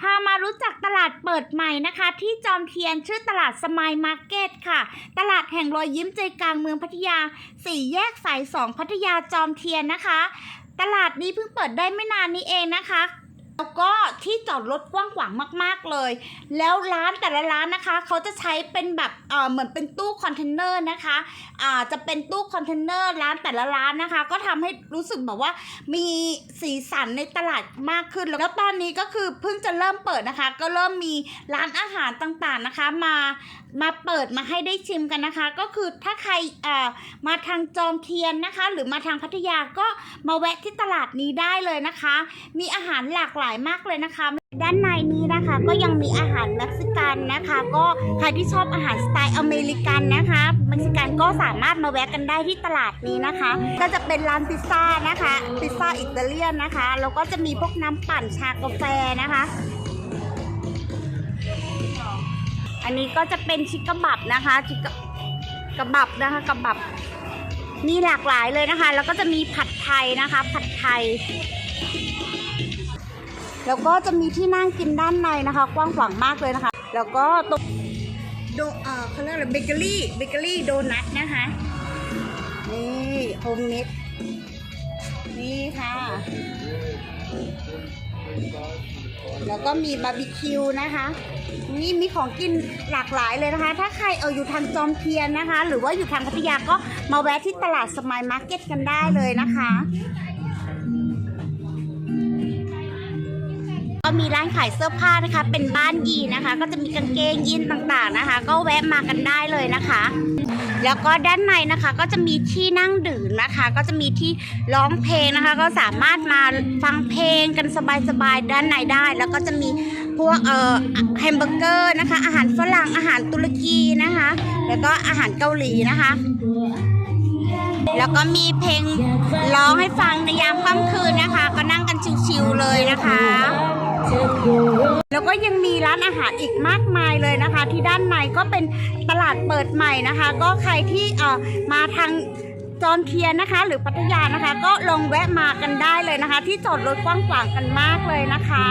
พามารู้จักตลาดเปิดใหม่นะคะ ที่จอมเทียนชื่อตลาดสมายมาร์เก็ตค่ะ ตลาดแห่งรอยยิ้มใจกลางเมืองพัทยาสี่แยกสายสองพัทยาจอมเทียนนะคะ ตลาดนี้เพิ่งเปิดได้ไม่นานนี้เองนะคะ แล้วก็ที่จอดรถกว้างขวางมากๆเลย แล้วร้านแต่ละร้านนะคะ เขาจะใช้เป็นแบบเอ่อเหมือนเป็นตู้คอนเทนเนอร์นะคะอ่าจะเป็นตู้คอนเทนเนอร์ร้านแต่ละร้านนะคะ ก็ทำให้รู้สึกแบบว่ามีสีสันในตลาดมากขึ้น แล้วตอนนี้ก็คือเพิ่งจะเริ่มเปิดนะคะ ก็เริ่มมีร้านอาหารต่างๆนะคะ มา มาเปิดมาให้ได้ชิมกันนะคะ ก็คือถ้าใครมาทางจอมเทียนนะคะ หรือมาทางพัทยาก็มาแวะที่ตลาดนี้ได้เลยนะคะ มีอาหารหลากหลายมากเลยนะคะ ด้านในนี้นะคะก็ยังมีอาหารเม็กซิกันนะคะ ก็ใครที่ชอบอาหารสไตล์อเมริกันนะคะเม็กซิกันก็สามารถมาแวะกันได้ที่ตลาดนี้นะคะ ก็จะเป็นร้านพิซซ่านะคะพิซซ่าอิตาเลียนนะคะแล้วก็จะมีพวกน้ำปั่นชากาแฟนะคะ อันนี้ก็จะเป็นชิคกบับนะคะชิคกกะบับนะคะกะบับมีหลากหลายเลยนะคะ แล้วก็จะมีผัดไทยนะคะ ผัดไทย แล้วก็จะมีที่นั่งกินด้านในนะคะ กว้างขวางมากเลยนะคะ แล้วก็ตรงโดเออเขาเรียกอะไรเบเกอรี่เบเกอรี่โดนัทนะคะ นี่โฮมเมด นี่ค่ะ แล้วก็มีบาร์บีคิวนะคะ นี่มีของกินหลากหลายเลยนะคะ ถ้าใครเอออยู่ทางจอมเทียนนะคะ หรือว่าอยู่ทางพัทยาก็มาแวะที่ตลาดสมายมาร์เก็ตกันได้เลยนะคะ ก็มีร้านขายเสื้อผ้านะคะ เป็นบ้านยีนะคะ ก็จะมีกางเกงยีนต่างๆนะคะ ก็แวะมากันได้เลยนะคะ แล้วก็ด้านในนะคะก็จะมีที่นั่งดื่มนะคะ ก็จะมีที่ร้องเพลงนะคะ ก็สามารถมาฟังเพลงกันสบายๆด้านในได้ แล้วก็จะมีพวกเอ่อแฮมเบอร์เกอร์นะคะ อาหารฝรั่งอาหารตุรกีนะคะ แล้วก็อาหารเกาหลีนะคะแล้วก็มีเพลงร้องให้ฟังในยามค่ำคืนนะคะ ก็นั่งกันชิวๆเลยนะคะ แล้วก็ยังมีร้านอาหารอีกมากมายเลยนะคะ ที่ด้านในก็เป็นตลาดเปิดใหม่นะคะ ก็ใครที่เอ่อมาทางจอนเทียนนะคะ หรือพัทยานะคะ ก็ลองแวะมากันได้เลยนะคะ ที่จอดรถกว้างขวางกันมากเลยนะคะ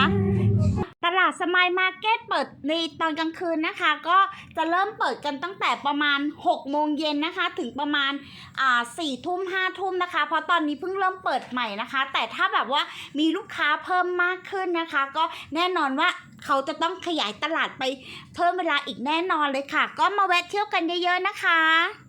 าดสมายมาร์เก็ตเปิดในตอนกลางคืนนะคะ ก็จะเริ่มเปิดกันตั้งแต่ประมาณ 6 โมงเย็นนะคะ ถึงประมาณอ่าสี่ทุ่มห้าทุ่มนะคะ เพราะตอนนี้เพิ่งเริ่มเปิดใหม่นะคะ แต่ถ้าแบบว่ามีลูกค้าเพิ่มมากขึ้นนะคะ ก็แน่นอนว่าเขาจะต้องขยายตลาดไปเพิ่มเวลาอีกแน่นอนเลยค่ะ ก็มาแวะเที่ยวกันเยอะๆนะคะ